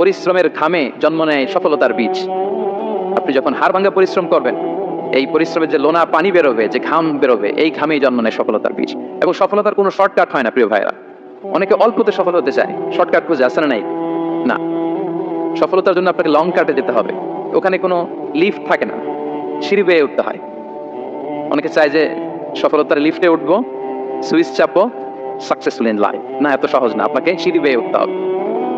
পরিশ্রমের ঘামে জন্ম নেয় সফলতার বীজ। আপনি যখন হাড় ভাঙ্গা পরিশ্রম করবেন, এই পরিশ্রমের যে লোনা পানি বেরোবে, যে ঘাম বেরোবে, এই ঘামেই জন্ম নেয় সফলতার বীজ। এবং সফলতার কোনো শর্টকাট হয় না, প্রিয় ভাইরা অনেকে অল্পতে সফল হতে চায়, শর্টকাট খুঁজে আসে না না। সফলতার জন্য আপনাকে লং কাটে যেতে হবে। ওখানে কোনো লিফট থাকে না। সিঁড়ি বেয়ে উঠতে হয়। অনেকে চায় যে সফলতার লিফটে উঠবো, সুইচ চাপবো সাকসেসফুল ইন লাইফ না, এত সহজ না। আপনাকে সিঁড়ি বেয়ে উঠতে হবে।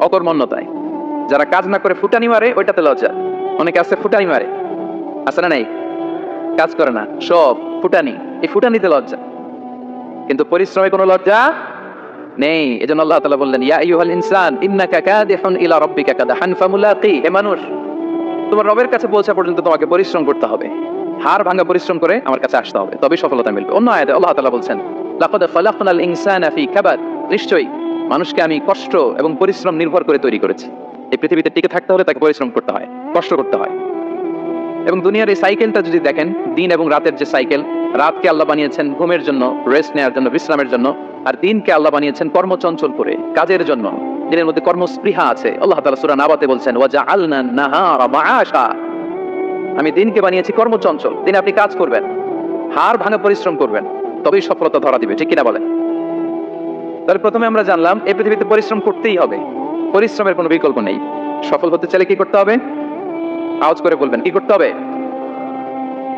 অকর্মণ্যতায়। যারা কাজ না করে ফুটানি মারে, ওইটাতে লজ্জা। অনেকে আছে ফুটানি মারে। আছে না নাই? কাজ করে না। সব ফুটানি। এই ফুটানিতে লজ্জা। কিন্তু পরিশ্রমে কোনো লজ্জা নেই। এজন্য আল্লাহ তাআলা বললেন, ইয়া আইয়ুহাল ইনসান, ইন্নাকা কাদিহুন ইলা রাব্বিকা কাদহান ফামুলাকি। হে মানুষ, তোমার রবের কাছে পৌঁছা পর্যন্ত তোমাকে পরিশ্রম করতে হবে। হার ভাঙা পরিশ্রম করে আমার কাছে আসতে হবে। তবে সফলতা মিলবে। অন্য আয়াতে আল্লাহ তাআলা বলছেন, লাকাদ খালাকনাল ইনসানা ফি কাবাদ। নিশ্চয়ই মানুষকে আমি কষ্ট এবং পরিশ্রম নির্ভর করে তৈরি করেছি। এই পৃথিবীতে টিকে থাকতে হলে তাকে পরিশ্রম করতে হয়, কষ্ট করতে হয়। এবং দুনিয়ার এই সাইকেলটা যদি দেখেন, দিন এবং রাতের যে সাইকেল, রাতকে আল্লাহ বানিয়েছেন ঘুমের জন্য, রেস্ট নেওয়ার জন্য, বিশ্রামের জন্য, আর দিনকে আল্লাহ বানিয়েছেন কর্মচঞ্চল করে, কাজের জন্য। দিনের মধ্যে কর্মস্পৃহা আছে। আল্লাহ তাআলা সূরা নাবাতে বলছেন আমি দিনকে বানিয়েছি কর্মচঞ্চল। দিনে আপনি কাজ করবেন হার ভাঙা পরিশ্রম করবেন, তবেই সফলতা ধরা দিবে। ঠিক কিনা বলেন? তাহলে প্রথমে আমরা জানলাম, এই পৃথিবীতে পরিশ্রম করতেই হবে। পরিশ্রমের কোনো বিকল্প নেই। সফল হতে চাইলে কি করতে হবে? আওয়াজ করে বলবেন, কি করতে হবে?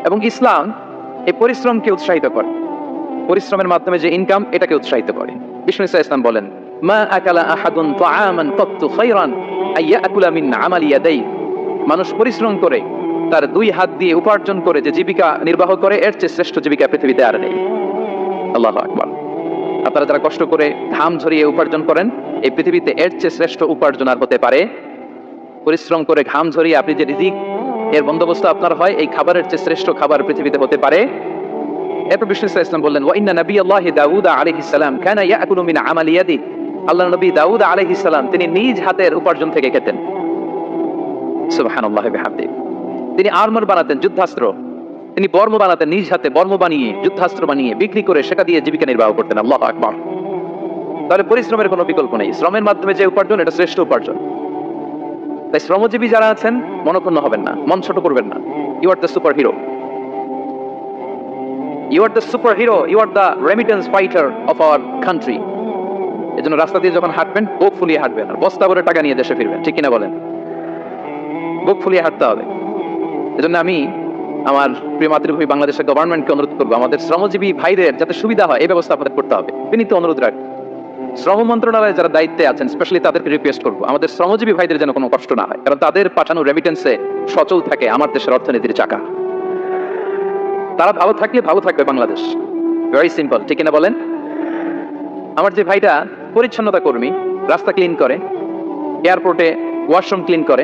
এবং ইসলাম এই পরিশ্রমকে উৎসাহিত করে। পরিশ্রমের মাধ্যমে যে ইনকাম এটাকে উৎসাহিত করে। বিষ্ণু ইসা ইসলাম বলেন, মা আকালা আহাদুন আইয়া আকুলা মিন আমালি ইয়াদাই মানুষ পরিশ্রম করে, তার দুই হাত দিয়ে উপার্জন করে, যে জীবিকা নির্বাহ করে, এর চেয়ে শ্রেষ্ঠ জীবিকা পৃথিবীতে আর নেই। আল্লাহ আকবার। আপনারা যারা কষ্ট করে ঘাম ঝরিয়ে উপার্জন করেন, এই পৃথিবীতে এর চেয়ে শ্রেষ্ঠ উপার্জন আর হতে পারে। পরিশ্রম করে ঘাম ঝরিয়ে আপনি যে রিজিক, এর বন্দোবস্ত আপনার হয়, এই খাবারের চেয়ে শ্রেষ্ঠ খাবার পৃথিবীতে হতে পারে। এরপর বিষ্ণু ইসলাম বললেন ওয়া ইন্না নবী আল্লাহ দাউদ আলাইহিস সালাম কানা ইয়াকুলু মিন আমালি ইয়াদি। আল্লাহ নবী দাউদ আলাইহিস সালাম, তিনি নিজ হাতের উপার্জন থেকে খেতেন। সুবহানাল্লাহি তিনি আর্মার বানাতেন, যুদ্ধাস্ত্র। তিনি বর্ম বানাতেন নিজ হাতে বর্ম বানিয়ে, যুদ্ধাস্ত্র বানিয়ে, বিক্রি করে সেটা দিয়ে জীবিকা নির্বাহ করতেন। আল্লাহ আকবার। তাহলে পরিশ্রমের কোনো বিকল্প নেই। শ্রমের মাধ্যমে যে উপার্জন, এটা শ্রেষ্ঠ উপার্জন। তাই শ্রমজীবী যারা আছেন, মনক্ষুণ্ণ হবেন না, মন ছোট করবেন না। You are the super hero you are the super hero you are the remittance fighter of our country এই জন্য রাস্তা দিয়ে যখন হাঁটবেন, বুক ফুলিয়ে হাঁটবেন আর বস্তা ভরে টাকা নিয়ে দেশে ফিরবেন। ঠিক কিনা বলেন? বুক ফুলিয়ে হাঁটতে হবে। এজন্য আমি আমার প্রিয় মাতৃভূমি বাংলাদেশের গভর্নমেন্টকে অনুরোধ করব, আমাদের শ্রমজীবী ভাইদের যাতে সুবিধা হয়, এই ব্যবস্থা আপনাদের করতে হবে। বিনীত অনুরোধ রাখ। শ্রম মন্ত্রণালয়ে যারা দায়িত্বে আছেন স্পেশালি তাদেরকে রিকোয়েস্ট করব, আমাদের শ্রমজীবী ভাইদের যেন কোনো কষ্ট না হয়, কারণ তাদের পাঠানো রেমিটেন্সে সচল থাকে আমার দেশের অর্থনীতির চাকা। তারা ভালো থাকলে ভালো থাকবে বাংলাদেশ। ভেরি সিম্পল ঠিক কিনা বলেন? আমার যে ভাইটা পরিচ্ছন্নতা কর্মী, রাস্তা ক্লিন করে এয়ারপোর্টে ওয়াশরুম ক্লিন করে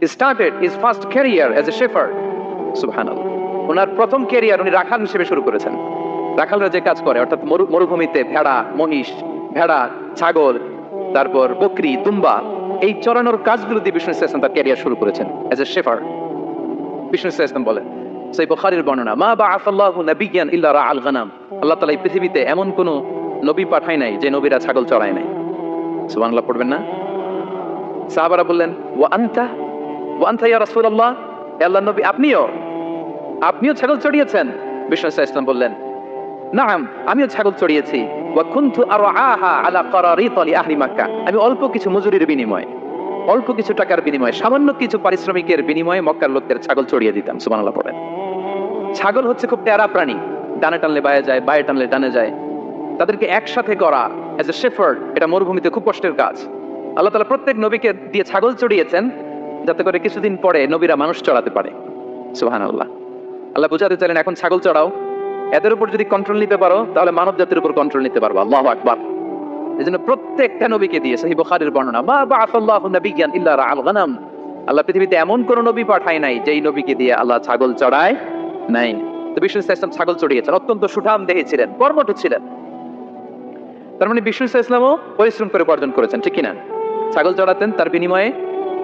Started his first career as a shepherd. সুবহানাল্লাহ ওনার প্রথম ক্যারিয়ার উনি রাখাল হিসেবে শুরু করেছেন। রাখালরা যে কাজ করে অর্থাৎ মরু- মরুভূমিতে ভেড়া মহিষ ভেড়া ছাগল তারপর বকরি দুম্বা এই চড়ানোর কাজগুলো দিয়ে বিষ্ণু ইসলাম তার ক্যারিয়ার শুরু করেছেন এজ এ শেফার বিষ্ণু ইসলাম বলেন সেই বুখারীর বর্ণনা মা বা আফাল্লাহু নাবিয়ান ইল্লা রা আল গানাম। আল্লাহ তাআলা এই পৃথিবীতে এমন কোন নবী পাঠায় নাই যে নবীরা ছাগল চড়ায় নাই। সুবহানাল্লাহ পড়বেন না? সাহাবারা বললেন ওয়া আনতা ওয়া আনতা ইয়া রাসূলুল্লাহ নবী আপনিও আপনিও ছাগল চড়িয়েছেন। বিষ্ণু ইসলাম বললেন, নাম, আমিও ছাগল চড়িয়েছি। আমি অল্প কিছু মজুরির বিনিময়ে, অল্প কিছু টাকার বিনিময়ে, সামান্য কিছু পারিশ্রমিকের বিনিময়ে মক্কার লোকদের ছাগল চড়িয়ে দিতাম, সুবহানাল্লাহ পড়েন। ছাগল হচ্ছে খুব প্যারা প্রাণী, ডানে টানলে বায়ে যায়, বায়ে টানলে ডানে যায়। তাদেরকে একসাথে করা অ্যাজ এ শেফার্ড এটা মরুভূমিতে খুব কষ্টের কাজ। আল্লাহ তালা প্রত্যেক নবীকে দিয়ে ছাগল চড়িয়েছেন যাতে করে কিছুদিন পরে নবীরা মানুষ চড়াতে পারে। সুবহানাল্লাহ। আল্লাহ আল্লাহ বুঝাতে চাইলেন, এখন ছাগল চড়াও। এদের উপর যদি কন্ট্রোল নিতে পারো, তাহলে মানব জাতির উপর কন্ট্রোল নিতে পারব। আল্লাহ আকবার। এই জন্য প্রত্যেকটা নবীকে দিয়ে সহি বুখারীর বর্ণনা, মা বাআসাল্লাহু নাবিয়্যান ইল্লা রাআল গানাম। আল্লাহ পৃথিবীতে এমন কোন নবী পাঠায় নাই, যেই নবীকে দিয়ে আল্লাহ ছাগল চড়ায় নাই। তো বিষ্ণু ইসলাম ছাগল চড়িয়েছেন, অত্যন্ত সুঠাম দেহে ছিলেন, কর্মঠ ছিলেন। তার মানে বিষ্ণু ইসলামও পরিশ্রম করে উপার্জন করেছেন, ঠিক কিনা ছাগল চড়াতেন, তার বিনিময়ে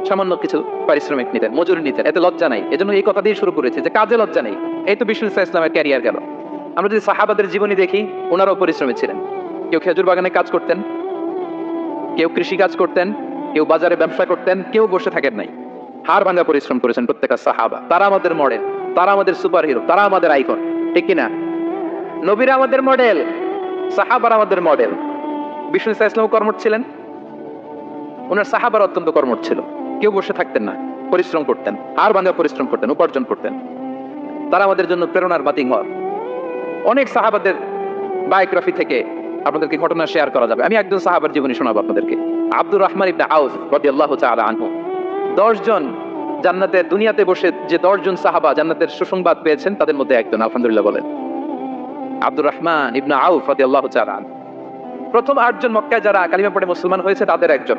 সামান্য কিছু পারিশ্রমিক নিতেন, মজুরি নিতেন, এতে লজ্জা নাই। এজন্য এই কথা দিয়ে শুরু করেছে যে কাজে লজ্জা নেই। এই তো বিষ্ণু ইসলামের ক্যারিয়ার গেল। আমরা যদি সাহাবাদের জীবনী দেখি, ওনারাও পরিশ্রমী ছিলেন। কেউ খেজুর বাগানে কাজ করতেন, কেউ কৃষি কাজ করতেন, কেউ বাজারে ব্যবসা করতেন, কেউ বসে থাকেন নাই। হার ভাঙা পরিশ্রম করেছেন প্রত্যেকটা সাহাবা। তারা আমাদের মডেল তারা আমাদের সুপার হিরো তারা আমাদের আইকন ঠিক কিনা? নবীরা আমাদের মডেল সাহাবার আমাদের মডেল বিষ্ণু ইসলাম কর্মঠ ছিলেন। ওনার সাহাবার অত্যন্ত কর্মঠ ছিল। কেউ বসে থাকতেন না, পরিশ্রম করতেন আর ভাঙা পরিশ্রম করতেন, উপার্জন করতেন। তারা আমাদের জন্য প্রেরণার বাতি ঘর অনেক সাহাবাদের বায়োগ্রাফি থেকে আপনাদেরকে ঘটনা শেয়ার করা যাবে। আমি একজন সাহাবার জীবনী শোনাবো আপনাদেরকে। আব্দুর রহমান ইবনে আউফ রাদিয়াল্লাহু তাআলা আনহু। 10 জন জান্নাতে, দুনিয়াতে বসে যে 10 জন সাহাবা জান্নাতের সুসংবাদ পেয়েছেন, তাদের মধ্যে একজন, আলহামদুলিল্লাহ বলেন। আব্দুর রহমান ইবনে আউফ রাদিয়াল্লাহু তাআলা প্রথম আটজন মক্কায় যারা কালিমা পড়ে মুসলমান হয়েছে, তাদের একজন।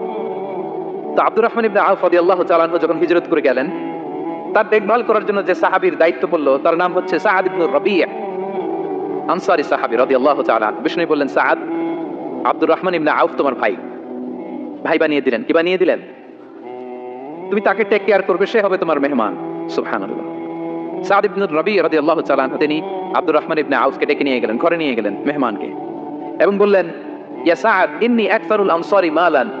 তো আব্দুর রহমান ইবনে আউফ রাদিয়াল্লাহু তাআলা আনহু যখন হিজরত করে গেলেন, তার দেখভাল করার জন্য যে সাহাবীর দায়িত্ব পড়ল, তার নাম হচ্ছে সাআদ ইবনে রাবিয়া। আনসারি সাহাবী রাদিয়াল্লাহু তাআলা বিষ্ণু বললেন, সাআদ, আব্দুর রহমান ইবনে আউফ তোমার ভাই। ভাই বানিয়ে দিলেন। কি বানিয়ে দিলেন? তুমি তাকে টেক কেয়ার করবে, সে হবে তোমার মেহমান। সুবহানাল্লাহ। সাদ রবি আনহু, তিনি আব্দুর রহমান ইবনে আউফকে ডেকে নিয়ে গেলেন, ঘরে নিয়ে গেলেন মেহমানকে এবং বললেন, ইয়া সাদ ইন্নী আকসারুল মালান।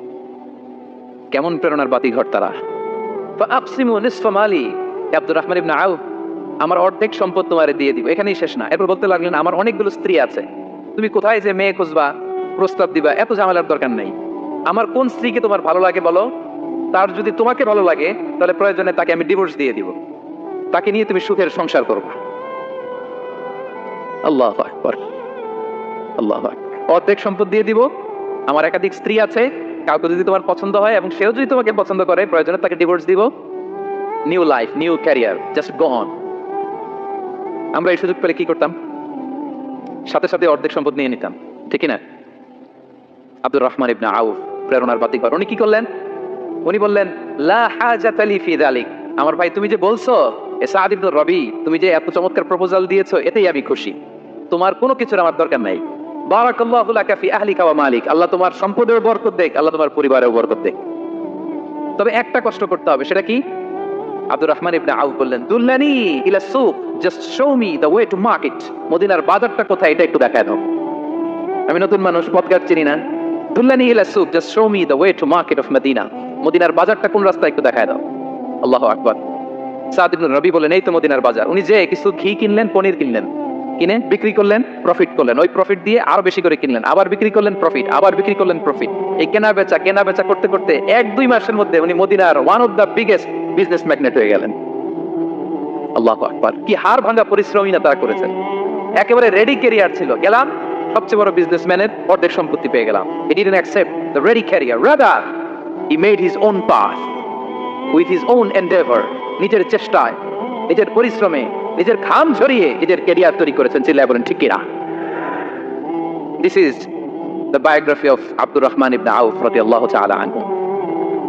কেমন প্রেরণার বাতি ঘর তারা আব্দুর রহমান ইবনে আউফ, আমার অর্ধেক সম্পদ তোমারে দিয়ে দিব। এখানেই শেষ না। এরপর বলতে লাগলেন, আমার অনেকগুলো স্ত্রী আছে। তুমি কোথায় যে মেয়ে খুঁজবা, প্রস্তাব দিবা, এত ঝামেলার দরকার নেই। আমার কোন স্ত্রীকে তোমার ভালো লাগে বলো? তার যদি তোমাকে ভালো লাগে, তাহলে প্রয়োজনে তাকে আমি ডিভোর্স দিয়ে দিব। তাকে নিয়ে তুমি সুখের সংসার করবা। আল্লাহ আল্লাহ অর্ধেক সম্পদ দিয়ে দিব। আমার একাধিক স্ত্রী আছে। কাউকে যদি তোমার পছন্দ হয় এবং সেও যদি তোমাকে পছন্দ করে, প্রয়োজনে তাকে ডিভোর্স দিব। New life new career just go on আমরা এই সুযোগ পেলে কি করতাম? সাথে সাথে অর্ধেক সম্পদ নিয়ে নিতাম, ঠিক না? আব্দুর রহমান ইবনে আউফ প্রেরণার বাতিঘর উনি কি করলেন? উনি বললেন, লা হাজাত আলি ফি যালিক আমার ভাই, তুমি যে বলছো, এ সাদ ইবনে রবি, তুমি যে এত চমৎকার প্রপোজাল দিয়েছ, এতেই আমি খুশি। তোমার কোনো কিছুর আমার দরকার নাই। আল্লাহ তোমার সম্পদের বরকত দেখ, আল্লাহ তোমার পরিবারের বরকত দেখ। তবে একটা কষ্ট করতে হবে, সেটা কি? আব্দুর রহমান ইবনে আউফ বললেন, দুল্লানি ইলা সুক, just show me way to market. মদিনার বাজারটা কোথায়, এটা একটু দেখায় দাও। আমি নতুন মানুষ, পথঘাট চিনি না। দুল্লানি ইলা সুক, just show me the way to market of Medina. মদিনার বাজারটা কোন রাস্তা একটু দেখায় দাও। আল্লাহ আকবার। সাদ ইবনে রবি বলেন, এই তো মদিনার বাজার। উনি যে কিছু ঘি কিনলেন, পনির কিনলেন। কিনে বিক্রি করলেন প্রফিট করলেন। ওই প্রফিট দিয়ে আরও বেশি করে কিনলেন। আবার বিক্রি করলেন প্রফিট আবার বিক্রি করলেন প্রফিট এই কেনা বেচা কেনা বেচা করতে করতে এক দুই মাসের মধ্যে উনি মদিনার one of the biggest business magnate হয়ে গেলেন। আল্লাহ আকবার। কি হার ভাঙা পরিশ্রমী না তারা করেছেন। একেবারে রেডি ক্যারিয়ার ছিল। গেলাম, সবচেয়ে বড় বিজনেসম্যানের অর্ধেক সম্পত্তি পেয়ে গেলাম। He didn't accept the ready career rather he made his own path with his own endeavour নিজের চেষ্টায়। নিজের পরিশ্রমে, নিজের ঘাম ঝরিয়ে নিজের ক্যারিয়ার তৈরি করেছেন, চিল্লায় বলেন, ঠিক কিনা? This is the biography of Abdur Rahman ibn Auf রাদিয়াল্লাহু তাআলা আনহু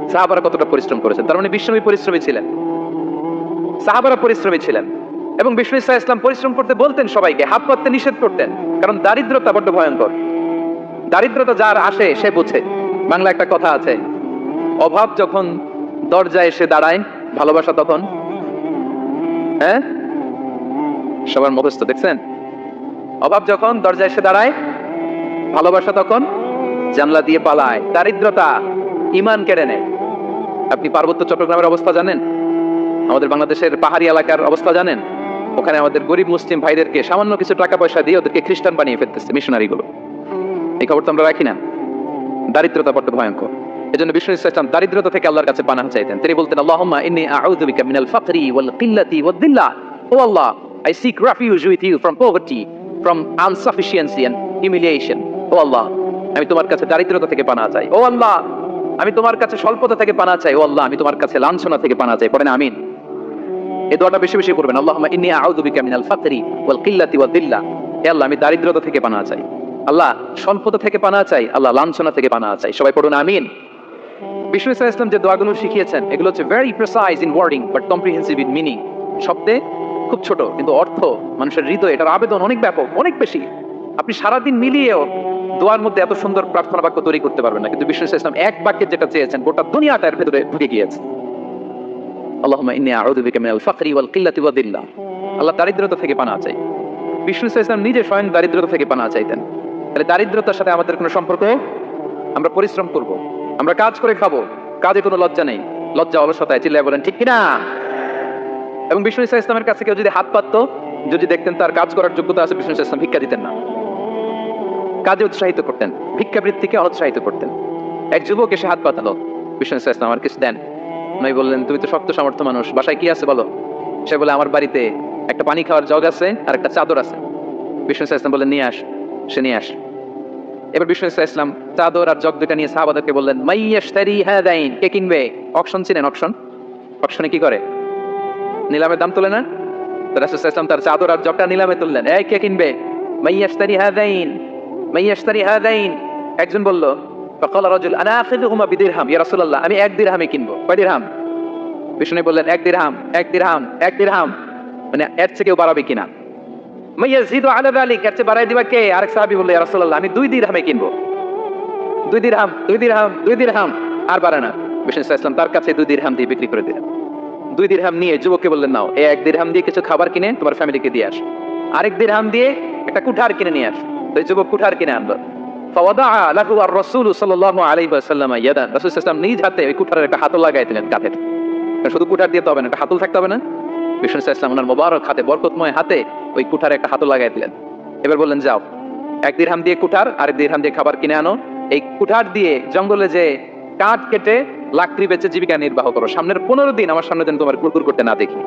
সাহাবারা কতটা পরিশ্রম করেছেন? তার মানে বিশ্বনবী পরিশ্রমী ছিলেন। সাহাবারা পরিশ্রমী ছিলেন। এবং বিষ্ণু ইসা ইসলাম পরিশ্রম করতে বলতেন সবাইকে, হাত পাততে নিষেধ করতেন, কারণ দারিদ্রতা বড্ড ভয়ঙ্কর। দারিদ্রতা যার আসে, সে বুঝে। বাংলা একটা কথা আছে, অভাব যখন দরজায় এসে দাঁড়ায়, ভালোবাসা তখন হ্যাঁ? সবার মুখস্থ, দেখছেন? অভাব যখন দরজায় এসে দাঁড়ায়, ভালোবাসা তখন জানলা দিয়ে পালায়। দারিদ্রতা ইমান কেড়ে নেয়। আপনি পার্বত্য চট্টগ্রামের অবস্থা জানেন? আমাদের বাংলাদেশের পাহাড়ি এলাকার অবস্থা জানেন? ওখানে আমাদের গরিব মুসলিম ভাইদেরকে সামান্য কিছু টাকা পয়সা দিয়ে ওদেরকে খ্রিস্টান বানিয়ে ফেলতেছে মিশনারি গুলো এই খবর তো আমরা রাখি না। দারিদ্রতা বড্ড ভয়ঙ্কর। এজন্য বিষ্ণু ইসলাম দারিদ্রতা থেকে আল্লাহর কাছে পানাহ চাইতেন। তিনি বলতেন, আল্লাহুম্মা ইন্নী আউযু বিকা মিনাল ফাকরি ওয়াল কিল্লাতি ওয়াদ দিল্লাহ ও আল্লাহ I seek with you from poverty from insufficiency and humiliation ও আল্লাহ, আমি তোমার কাছে দারিদ্রতা থেকে পানা চাই। ও আল্লাহ, আমি তোমার কাছে স্বল্পতা থেকে চাই। ও আল্লাহ, আমি তোমার কাছে লাঞ্ছনা থেকে চাই। পড়েন, আমিন। এই দোয়াটা বেশি বেশি করবেন আল্লাহুম্মা ইন্নী আউযু বিকা মিনাল ফাকরি ওয়াল কিল্লাতি ওয়াদ দিল্লাহ হে আল্লাহ, আমি দারিদ্রতা থেকে পানা চাই। আল্লাহ, স্বল্পতা থেকে পানা চাই। আল্লাহ, লাঞ্ছনা থেকে পানা চাই। সবাই পড়ুন, আমিন। বিষ্ণু ইসা ইসলাম যে দোয়াগুলো শিখিয়েছেন, এগুলো হচ্ছে very precise in wording but comprehensive in meaning শব্দে খুব ছোট, কিন্তু অর্থ, মানুষের হৃদয়, এটার আবেদন অনেক ব্যাপক, অনেক বেশি। আপনি সারাদিন মিলিয়েও দোয়ার মধ্যে এত সুন্দর প্রার্থনা বাক্য তৈরি করতে পারবেন না, কিন্তু বিষ্ণু ইসলাম এক বাক্যে যেটা চেয়েছেন, গোটা দুনিয়াটা এর ভেতরে ঢুকে গিয়েছে। মিনাল ফাকরি ওয়াল কিল্লাতি ওয়াদ দিল্লাহ আল্লাহ দারিদ্রতা থেকে পানা চাই। বিষ্ণু ইসলাম নিজে স্বয়ং দারিদ্রতা থেকে পানা চাইতেন। তাহলে দারিদ্রতার সাথে আমাদের কোনো সম্পর্ক? আমরা পরিশ্রম করব। আমরা কাজ করে খাব, কাজে কোনো লজ্জা নেই। লজ্জা অলসতায় চিল্লায় বলেন, ঠিক কিনা? এবং বিষ্ণু ইসা ইসলামের কাছে কেউ যদি হাত পাততো, যদি দেখতেন তার কাজ করার যোগ্যতা আছে, বিষ্ণু ইসা ইসলাম ভিক্ষা দিতেন না। কাজে উৎসাহিত করতেন, ভিক্ষাবৃত্তিকে উৎসাহিত করতেন। এক যুবক এসে হাত পাতালো, বিষ্ণু ইসা ইসলাম, আমার কিছু দেন। নয় বললেন, তুমি তো শক্ত সামর্থ্য মানুষ, বাসায় কি আছে বলো? সে বলে, আমার বাড়িতে একটা পানি খাওয়ার জগ আছে আর একটা চাদর আছে। বিষ্ণু ইসা ইসলাম বললেন, নিয়ে আস। সে নিয়ে আস এবার বিশ্ব ইসলাম। চাদর আর জগ দুটা নিয়ে সাহাবাদেরকে বললেন মাইয়াশতারি হাদাইন কে কিনবে? অপশন চিনেন অপশন অপশনে কি করে? নিলামের দাম তুলে নেন। রাসূল ইসলাম তার চাদর আর জগটা নিলামে তুললেন। এই, কে কিনবে? মাইয়াশতারি হাদাইন মাইয়াশতারি হাদাইন একজন বলল, ফাকাল রাজুল, আনা বিদিরহাম ইয়া রাসূলুল্লাহ, আমি এক দিরহামে কিনবো। কয় দিরহাম? বিষ্ণু বললেন, এক দিরহাম এক দিরহাম এক দিরহাম মানে এর থেকেও বাড়াবে কিনা। মাইয়াজিদু এর চেয়ে বাড়াই দিবা কে? আরেক বলল রাসূলুল্লাহ, আমি দুই দিরহামে কিনবো। দুই দিরহাম দুই দিরহাম দুই দিরহাম। আর বাড়ে না। ইসলাম তার কাছে দুই দিরহাম দিয়ে বিক্রি করে দুই দিরহাম নিয়ে যুবককে বললেন, নাও এই এক দিরহাম দিয়ে কিছু খাবার কিনে তোমার ফ্যামিলিকে দিয়ে আস। আরেক দিরহাম দিয়ে একটা কুঠার কিনে নিয়ে আস। তো যুবক কুঠার কিনে আনলো। ফাওয়াদা লাহু আর রাসূল সাল্লাল্লাহু আলাইহি ওয়াসাল্লাম ইয়াদান। রাসূল সাল্লাল্লাহু আলাইহি নিজ হাতে ওই কুঠারের একটা হাতল লাগাই দিলেন কাঁধের। শুধু কুঠার দিয়ে তো হবে না, একটা হাতল থাকতে হবে না। বিষ্ণু ইসলাম ওনার মোবারক হাতে, বরকতময় হাতে ওই কুঠারে একটা হাতল লাগাই দিলেন। এবার বললেন, যাও, এক দিরহাম দিয়ে কুঠার, আরেক দিরহাম দিয়ে খাবার কিনে আনো। এই কুঠার দিয়ে জঙ্গলে যে কাঠ কেটে লাকড়ি বেচে জীবিকা নির্বাহ করো। সামনের পনেরো দিন আমার সামনে যেন তোমার কুরকুর করতে না দেখি।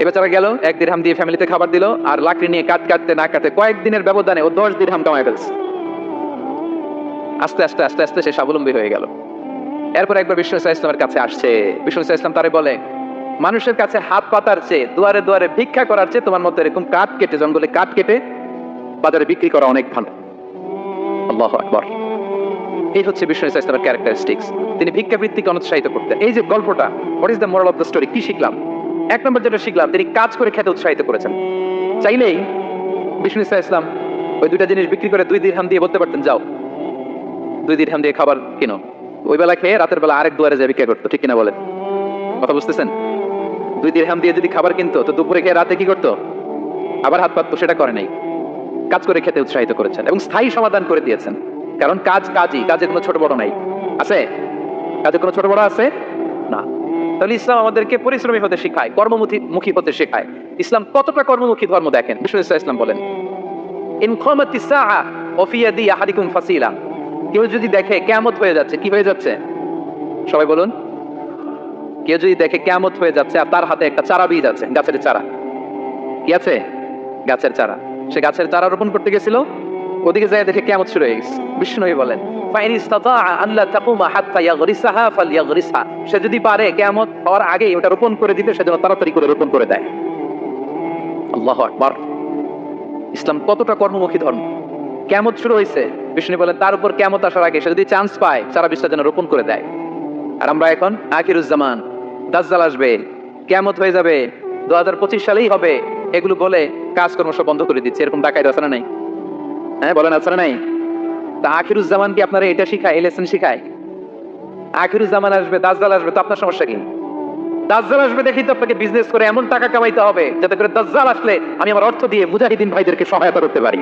এবার তারা গেল, এক দিরহাম দিয়ে ফ্যামিলিতে খাবার দিল, আর লাকড়ি নিয়ে কাট কাটতে না কাটতে কয়েকদিনের ব্যবধানে ও দশ দিরহাম কামাই ফেলছে। আস্তে আস্তে আস্তে আস্তে সে স্বাবলম্বী হয়ে গেল। এরপর একবার বিষ্ণু ইসা ইসলামের কাছে আসছে। বিষ্ণু ইসা ইসলাম তারে বলে মানুষের কাছে হাত পাতার চেয়ে দুয়ারে দুয়ারে ভিক্ষা করার চেয়ে তোমার মতো এরকম কাঠ কেটে, জঙ্গলে কাঠ কেটে বাজারে বিক্রি করা অনেক ভালো। আল্লাহ আকবর। এই হচ্ছে ইসা ইসলামের ক্যারেক্টারিস্টিক্স তিনি ভিক্ষাবৃত্তিকে অনুৎসাহিত করতেন। এই যে গল্পটা what is the moral of the story কি শিখলাম? এক নম্বর যেটা শিখলাম, তিনি কাজ করে খেতে উৎসাহিত করেছেন। চাইলেই বিষ্ণু ইসা ইসলাম ওই দুইটা জিনিস বিক্রি করে দুই দিরহাম দিয়ে বলতে পারতেন, যাও, দুই দিরহাম দিয়ে খাবার কিনো। ওই বেলা খেয়ে রাতের বেলা আরেক দুয়ারে যায় ভিক্ষা করতো, ঠিক কিনা বলেন? কথা বুঝতেছেন? দুই দিরহাম দিয়ে যদি খাবার কিনতো, তো দুপুরে খেয়ে রাতে কি করতো? আবার হাত পাততো, সেটা করে নাই। কাজ করে খেতে উৎসাহিত করেছেন এবং স্থায়ী সমাধান করে দিয়েছেন। কারণ কাজ কাজই কাজে কোনো ছোট বড় নাই। আছে? কাজে কোনো ছোট বড় আছে? না। তাহলে ইসলাম আমাদেরকে পরিশ্রমী হতে শেখায়, কর্মমুখী, মুখী হতে শেখায়। ইসলাম কতটা কর্মমুখী ধর্ম দেখেন? বিষ্ণু ইসলাম বলেন ফাসিলা। কেউ যদি দেখে, কিয়ামত হয়ে যাচ্ছে। কি হয়ে যাচ্ছে? সবাই বলুন। কেউ যদি দেখে কিয়ামত হয়ে যাচ্ছে আর তার হাতে একটা চারা বীজ আছে, গাছের চারা। কি আছে? গাছের চারা। সে গাছের চারা রোপণ করতে গেছিল, ওদিকে যায় দেখে কিয়ামত শুরু হয়ে গেছে। বিষ্ণু বলেন সে যদি পারে হওয়ার ওটা রোপণ করে দিতে সেজন্য তাড়াতাড়ি করে রোপণ করে দেয়। আল্লাহু ইসলাম কতটা কর্মমুখী ধর্ম। কেমত শুরু হয়েছে বিষ্ণু বলেন, তার উপর কেমত আসার আগে সে যদি চান্স পায় সারা বিশ্বের জন্য রোপণ করে দেয়। আর আমরা এখন আকিরুজ্জামান দাজ্জাল আসবে। কেমত হয়ে যাবে। দু হাজার পঁচিশ সালেই হবে। এগুলো বলে কাজকর্ম সব বন্ধ করে দিচ্ছে। এরকম টাকায় আছে নাই? হ্যাঁ বলেন, আছে নাই? তা আখিরুজ্জামান কি আপনারা এটা শিখায় লেসন শিখায়? আখিরুজ্জামান আসবে, দাজ্জাল আসবে, তো আপনার সমস্যা কি? দাজ্জাল আসবে দেখি তো আপনাকে বিজনেস করে এমন টাকা কামাইতে হবে, যাতে করে দাজ্জাল আসলে আমি আমার অর্থ দিয়ে মুজাহিদিন ভাইদেরকে সহায়তা করতে পারি।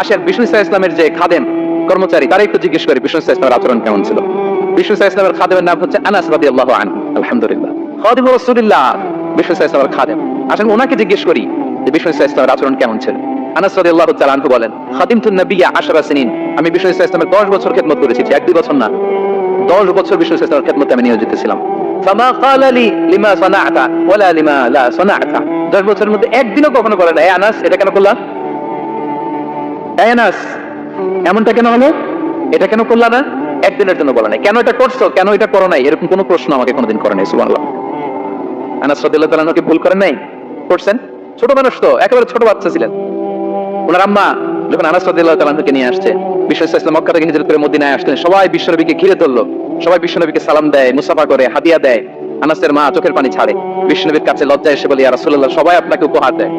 আসেন বিষ্ণু ইসলামের যে খাদেম কর্মচারী, তারা একটু জিজ্ঞেস করি, বিষ্ণু ইসলামের আচরণ কেমন ছিল? বিষ্ণু ইসা ইসলামের খাদেমের নাম হচ্ছে আনাস রাদি আল্লাহ আন আলহামদুলিল্লাহ। খাদিম রসুলিল্লাহ ইসা ইসলামের খাদেম। আসেন ওনাকে জিজ্ঞেস করি যে ইসা ইসলামের আচরণ কেমন ছিল? আনাস রাদি আল্লাহ বলেন খাদিম নবিয়া সিনিন। আমি ইসলামের দশ বছর খেদমত করেছি এক দুই বছর না। দশ বছর ইসলামের খেদমতে আমি নিয়োজিত ছিলাম। ফামা দশ বছরের মধ্যে একদিনও কখনো এ আনাস, এটা কেন করলা এনাস এমনটা কেন হলো? এটা কেন করলা না? একদিনের জন্য বলা নাই। কেন এটা করছ? কেন এটা করো নাই? এরকম কোনো প্রশ্ন আমাকে কোনোদিন করে নাই, সুবহানাল্লাহ। আনাস ভুল করেন নাই? করছেন? ছোট মানুষ তো, একেবারে ছোট বাচ্চা ছিলেন। ওনার আম্মা যখন আনাস নিয়ে আসছে ইসলাম মক্কা থেকে হিজরত করে মদিনায় সবাই বিশ্বনবীকে ঘিরে সবাই বিশ্বনবীকে সালাম দেয়, মুসাফা করে, হাদিয়া দেয়। আনাসের মা চোখের পানি ছাড়ে। বিশ্বনবীর কাছে লজ্জা এসে বলে, ইয়া রাসূলুল্লাহ সবাই আপনাকে উপহার দেয়।